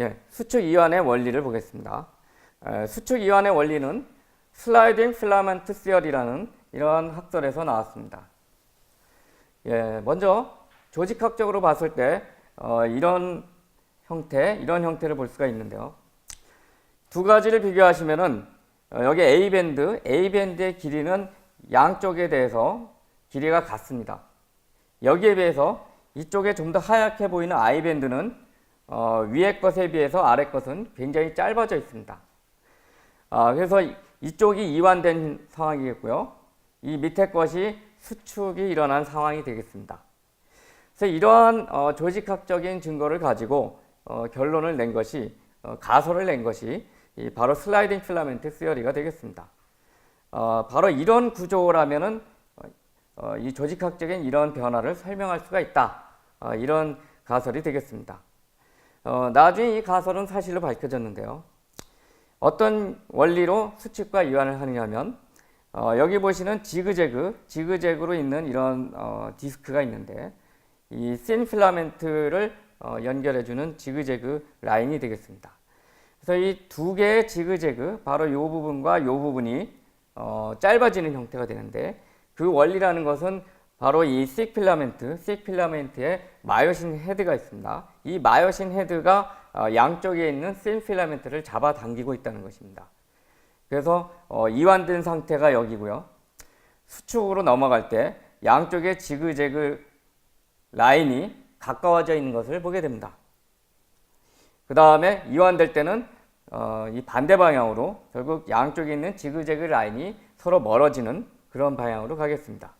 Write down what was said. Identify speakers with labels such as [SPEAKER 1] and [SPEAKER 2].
[SPEAKER 1] 예, 수축 이완의 원리를 보겠습니다. 에, 수축 이완의 원리는 슬라이딩 필라멘트 시어리라는 이러한 학설에서 나왔습니다. 예, 먼저 조직학적으로 봤을 때 어, 이런 형태, 이런 형태를 볼 수가 있는데요. 두 가지를 비교하시면은 어, 여기 A 밴드, A 밴드의 길이는 양쪽에 대해서 길이가 같습니다. 여기에 비해서 이쪽에 좀 더 하얗게 보이는 I 밴드는 어, 위의 것에 비해서 아래 것은 굉장히 짧아져 있습니다. 아, 그래서 이- 이쪽이 이완된 상황이겠고요. 이 밑에 것이 수축이 일어난 상황이 되겠습니다. 그래서 이러한 어, 조직학적인 증거를 가지고 어, 결론을 낸 것이 어, 가설을 낸 것이 이 바로 슬라이딩 필라멘트 시어리가 되겠습니다. 어, 바로 이런 구조라면은 어, 어, 이 조직학적인 이런 변화를 설명할 수가 있다. 어, 이런 가설이 되겠습니다. 어, 나중에 이 가설은 사실로 밝혀졌는데요. 어떤 원리로 수축과 이완을 하느냐면 어, 여기 보시는 지그재그, 지그재그로 있는 이런 어, 디스크가 있는데 이 씬 필라멘트를 어, 연결해주는 지그재그 라인이 되겠습니다. 그래서 이 두 개의 지그재그, 바로 이 부분과 이 부분이 어, 짧아지는 형태가 되는데 그 원리라는 것은 바로 이씩 필라멘트, 씩 필라멘트에 마요신 헤드가 있습니다. 이 마요신 헤드가 어, 양쪽에 있는 씬 필라멘트를 잡아당기고 있다는 것입니다. 그래서 어, 이완된 상태가 여기고요. 수축으로 넘어갈 때 양쪽의 지그재그 라인이 가까워져 있는 것을 보게 됩니다. 그 다음에 이완될 때는 어, 이 반대 방향으로 결국 양쪽에 있는 지그재그 라인이 서로 멀어지는 그런 방향으로 가겠습니다.